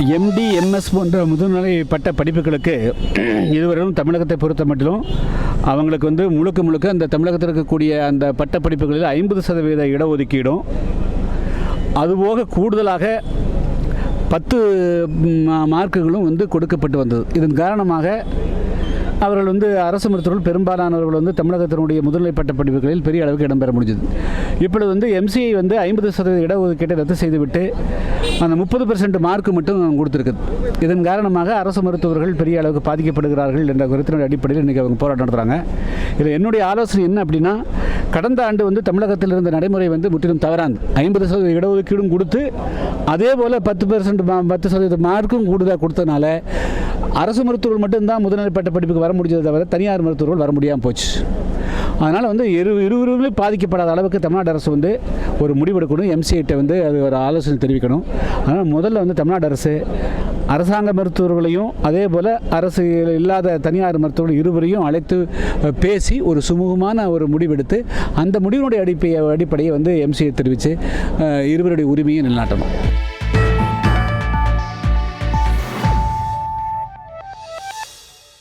Empty MS போன்ற முதுநிலை பட்ட படிப்புகளுக்கு இதுவரையிலும் தமிழகத்தை பொறுத்த மட்டிலும் அவங்களுக்கு வந்து முழுக்க முழுக்க அந்த தமிழகத்தில் இருக்கக்கூடிய அந்த பட்ட படிப்புகளில் ஐம்பது சதவீத இடஒதுக்கீடும். அதுபோக கூடுதலாக பத்து மா- மார்க்குகளும் வந்து கொடுக்கப்பட்டு வந்தது. இதன் காரணமாக அவர்கள் வந்து அரசு மருத்துவர்கள் பெரும்பாலானவர்கள் வந்து தமிழகத்தினுடைய முதுநிலை பட்ட படிப்புகளில் பெரிய அளவுக்கு இடம்பெற முடிஞ்சது. இப்பொழுது வந்து எம்சிஐ வந்து ஐம்பது சதவீத இடஒதுக்கீட்டை ரத்து செய்துவிட்டு அந்த முப்பது பெர்சன்ட் மார்க் மட்டும் கொடுத்துருக்குது. இதன் காரணமாக அரசு மருத்துவர்கள் பெரிய அளவுக்கு பாதிக்கப்படுகிறார்கள் என்ற கருத்தினுடைய அடிப்படையில் இன்றைக்கி அவங்க போராட்டம் நடத்துகிறாங்க இதில் என்னுடைய ஆலோசனை என்ன அப்படின்னா கடந்த ஆண்டு வந்து தமிழகத்தில் இருந்த நடைமுறை வந்து முற்றிலும் தவறானது. ஐம்பது சதவீத இடஒதுக்கீடும் கொடுத்து அதே போல் பத்து பெர்சன்ட் பத்து சதவீத மார்க்கும் கூடுதலாக கொடுத்தனால அரசு மருத்துவர்கள் மட்டும்தான் முதல்நிலை பட்ட படிப்புக்கு வர முடிஞ்சதை தவிர தனியார் மருத்துவர்கள் வர முடியாமல் போச்சு. அதனால் வந்து இரு இருவருமே பாதிக்கப்படாத அளவுக்கு தமிழ்நாடு அரசு வந்து ஒரு முடிவெடுக்கணும் எம்சிஐட்டை வந்து அது ஒரு ஆலோசனை தெரிவிக்கணும். அதனால் முதல்ல வந்து தமிழ்நாடு அரசு அரசாங்க மருத்துவர்களையும் அதே போல் அரசு இல்லாத தனியார் மருத்துவர்கள் இருவரையும் அழைத்து பேசி ஒரு சுமூகமான ஒரு முடிவெடுத்து அந்த முடிவினுடைய அடிப்பையை அடிப்படையை வந்து எம்சிஐ தெரிவித்து இருவருடைய உரிமையை நிலைநாட்டணும்.